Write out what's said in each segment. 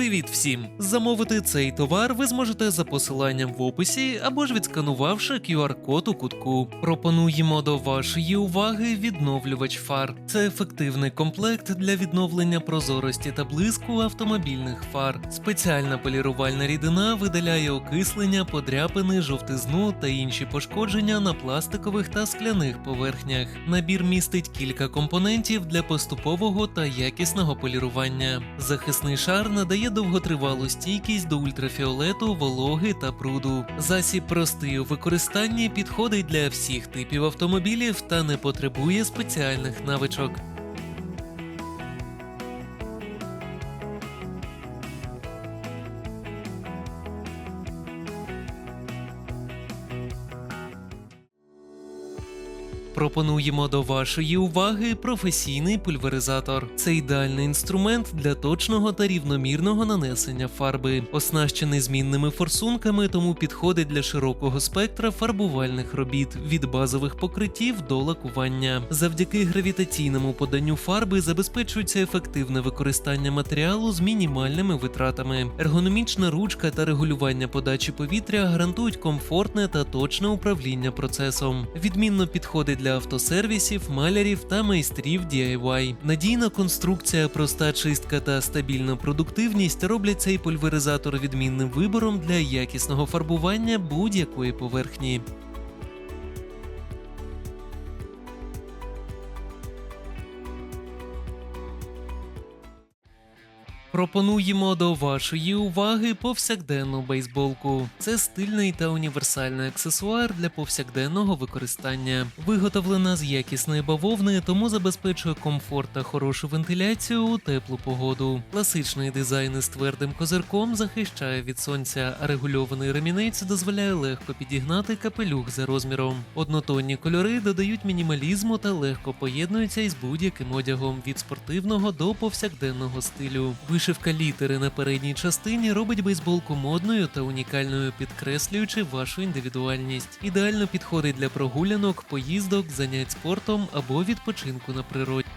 Привіт всім! Замовити цей товар ви зможете за посиланням в описі або ж відсканувавши QR-код у кутку. Пропонуємо до вашої уваги відновлювач фар. Це ефективний комплект для відновлення прозорості та блиску автомобільних фар. Спеціальна полірувальна рідина видаляє окислення, подряпини, жовтизну та інші пошкодження на пластикових та скляних поверхнях. Набір містить кілька компонентів для поступового та якісного полірування. Захисний шар надає довготривалу стійкість до ультрафіолету, вологи та пруду. Засіб простий у використанні підходить для всіх типів автомобілів та не потребує спеціальних навичок. Пропонуємо до вашої уваги професійний пульверизатор. Це ідеальний інструмент для точного та рівномірного нанесення фарби, оснащений змінними форсунками, тому підходить для широкого спектра фарбувальних робіт від базових покриттів до лакування. Завдяки гравітаційному поданню фарби забезпечується ефективне використання матеріалу з мінімальними витратами. Ергономічна ручка та регулювання подачі повітря гарантують комфортне та точне управління процесом. Відмінно підходить для автосервісів, малярів та майстрів DIY. Надійна конструкція, проста чистка та стабільна продуктивність роблять цей пульверизатор відмінним вибором для якісного фарбування будь-якої поверхні. Пропонуємо до вашої уваги повсякденну бейсболку. Це стильний та універсальний аксесуар для повсякденного використання. Виготовлена з якісної бавовни, тому забезпечує комфорт та хорошу вентиляцію у теплу погоду. Класичний дизайн із твердим козирком захищає від сонця, а регульований ремінець дозволяє легко підігнати капелюх за розміром. Однотонні кольори додають мінімалізму та легко поєднуються із будь-яким одягом від спортивного до повсякденного стилю. Вишивка літери на передній частині робить бейсболку модною та унікальною, підкреслюючи вашу індивідуальність. Ідеально підходить для прогулянок, поїздок, занять спортом або відпочинку на природі.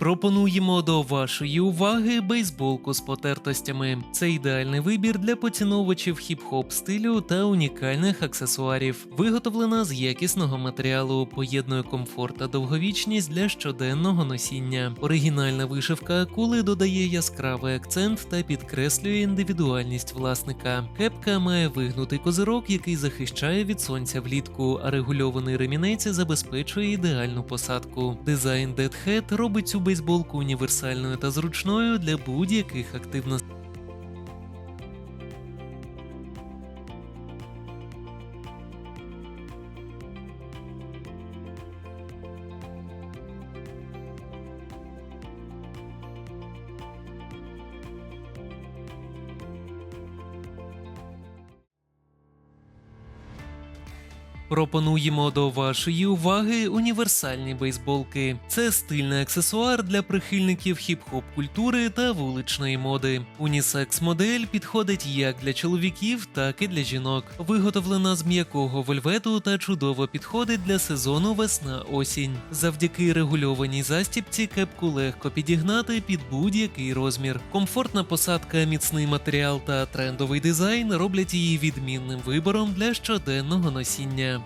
Пропонуємо до вашої уваги бейсболку з потертостями. Це ідеальний вибір для поціновувачів хіп-хоп стилю та унікальних аксесуарів. Виготовлена з якісного матеріалу, поєднує комфорт та довговічність для щоденного носіння. Оригінальна вишивка акули додає яскравий акцент та підкреслює індивідуальність власника. Кепка має вигнутий козирок, який захищає від сонця влітку, а регульований ремінець забезпечує ідеальну посадку. Дизайн Dead Hat робить цю бейсболку універсальною та зручною для будь-яких активностей. Пропонуємо до вашої уваги універсальні бейсболки. Це стильний аксесуар для прихильників хіп-хоп культури та вуличної моди. Унісекс модель підходить як для чоловіків, так і для жінок. Виготовлена з м'якого вольвету та чудово підходить для сезону весна-осінь. Завдяки регульованій застібці кепку легко підігнати під будь-який розмір. Комфортна посадка, міцний матеріал та трендовий дизайн роблять її відмінним вибором для щоденного носіння.